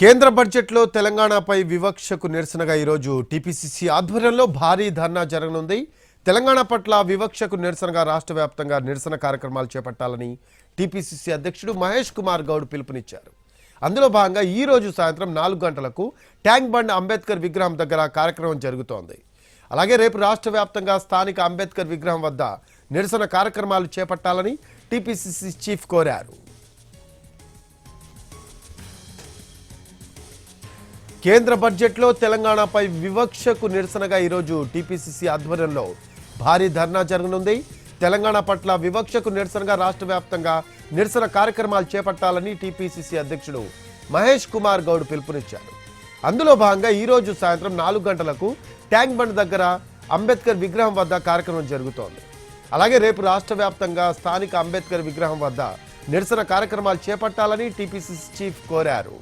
కేంద్ర బడ్జెట్లో తెలంగాణపై వివక్షకు నిరసనగా ఈరోజు టీపీసీసీ ఆధ్వర్యంలో భారీ ధర్నా జరగనుంది. తెలంగాణ పట్ల వివక్షకు నిరసనగా రాష్ట్ర వ్యాప్తంగా నిరసన కార్యక్రమాలు చేపట్టాలని టీపీసీసీ అధ్యక్షుడు మహేష్ కుమార్ గౌడ్ పిలుపునిచ్చారు. అందులో భాగంగా ఈ రోజు సాయంత్రం నాలుగు గంటలకు ట్యాంక్ బండ్ అంబేద్కర్ విగ్రహం దగ్గర కార్యక్రమం జరుగుతోంది. అలాగే రేపు రాష్ట్ర వ్యాప్తంగా స్థానిక అంబేద్కర్ విగ్రహం వద్ద నిరసన కార్యక్రమాలు చేపట్టాలని టీపీసీసీ చీఫ్ కోరారు. కేంద్ర బడ్జెట్లో తెలంగాణపై వివక్షకు నిరసనగా ఈరోజు టీపీసీసీ ఆధ్వర్యంలో భారీ ధర్నా జరగనుంది. తెలంగాణ పట్ల వివక్షకు నిరసనగా రాష్ట్ర వ్యాప్తంగా నిరసన కార్యక్రమాలు చేపట్టాలని టీపీసీసీ అధ్యక్షుడు మహేష్ కుమార్ గౌడ్ పిలుపునిచ్చారు. అందులో భాగంగా ఈ రోజు సాయంత్రం నాలుగు గంటలకు ట్యాంక్ బండ్ దగ్గర అంబేద్కర్ విగ్రహం వద్ద కార్యక్రమం జరుగుతోంది. అలాగే రేపు రాష్ట్ర వ్యాప్తంగా స్థానిక అంబేద్కర్ విగ్రహం వద్ద నిరసన కార్యక్రమాలు చేపట్టాలని టీపీసీసీ చీఫ్ కోరారు.